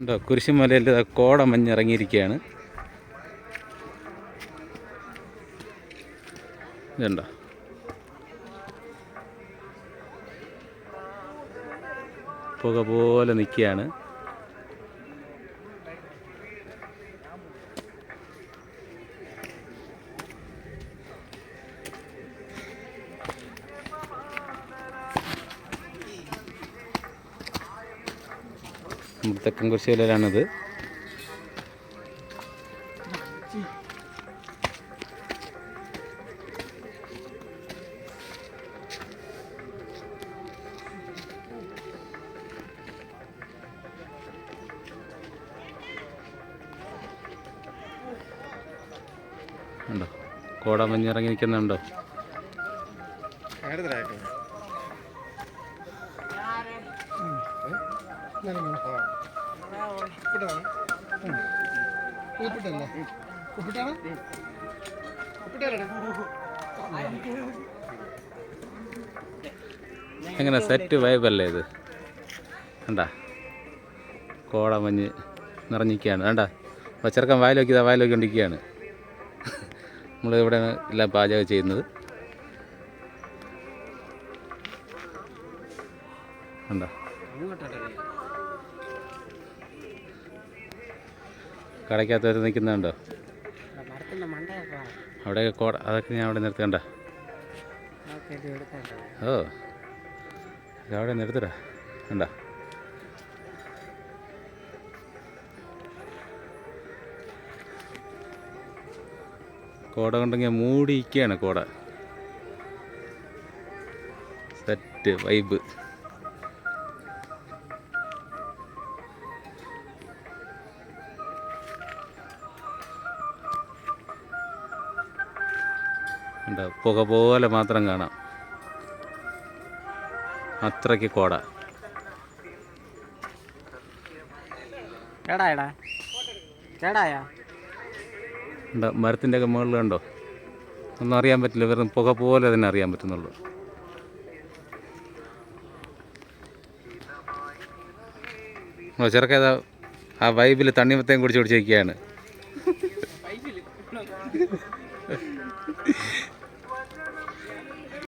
ഉണ്ടോ? കുരിശുമലയിൽ കോട മഞ്ഞിറങ്ങിയിരിക്കുകയാണ് ഇതുണ്ടോ? പുക പോലെ നിൽക്കുകയാണ്. നമ്മുടെ തെക്കൻ കുരിശുമലയിലാണിത് ഉണ്ടോ? കോട മഞ്ഞിറങ്ങി നിൽക്കുന്നുണ്ടോ? ഉപ്പിട്ടല്ലേ? ഉപ്പിട്ടാണ്? ഉപ്പിട്ടല്ലേ? എങ്ങനെ സെറ്റ് വൈബല്ലേ ഇത്? കണ്ടാ? കോട മഞ്ഞ് നിറഞ്ഞിരിക്കുകയാണ്. വേണ്ട അപ്പോൾ ചെറുക്കൻ വായിലോക്കി ഇതാ വായിലോക്കി കൊണ്ടിരിക്കുകയാണ് നമ്മളിവിടെയാണ് എല്ലാം പാചകം ചെയ്യുന്നത്. കണ്ടോ? കടയ്ക്കകത്ത് നിൽക്കുന്നുണ്ടോ? അവിടെ കോട അതൊക്കെ ഞാൻ അവിടെ നിർത്തണ്ട ഓ അവിടെ നിർത്തടാ കണ്ട? കോട കൊണ്ടെങ്കിൽ മൂടിയിരിക്കുകയാണ് കോട. സെറ്റ് വൈബ് കണ്ടോ? പുക പോലെ മാത്രം കാണാം. അത്രയ്ക്ക് കോട. ഉണ്ട് മരത്തിന്റെ ഒക്കെ മുകളിൽ കണ്ടോ? ഒന്നും അറിയാൻ പറ്റില്ല വെറും പുക പോലെ തന്നെ അറിയാൻ പറ്റുന്നുള്ളൂ. ചെറുക്കേതാ ആ വൈബിൽ തണ്ണിമത്തേം കുടിച്ച് കുടിച്ചിരിക്കുകയാണ്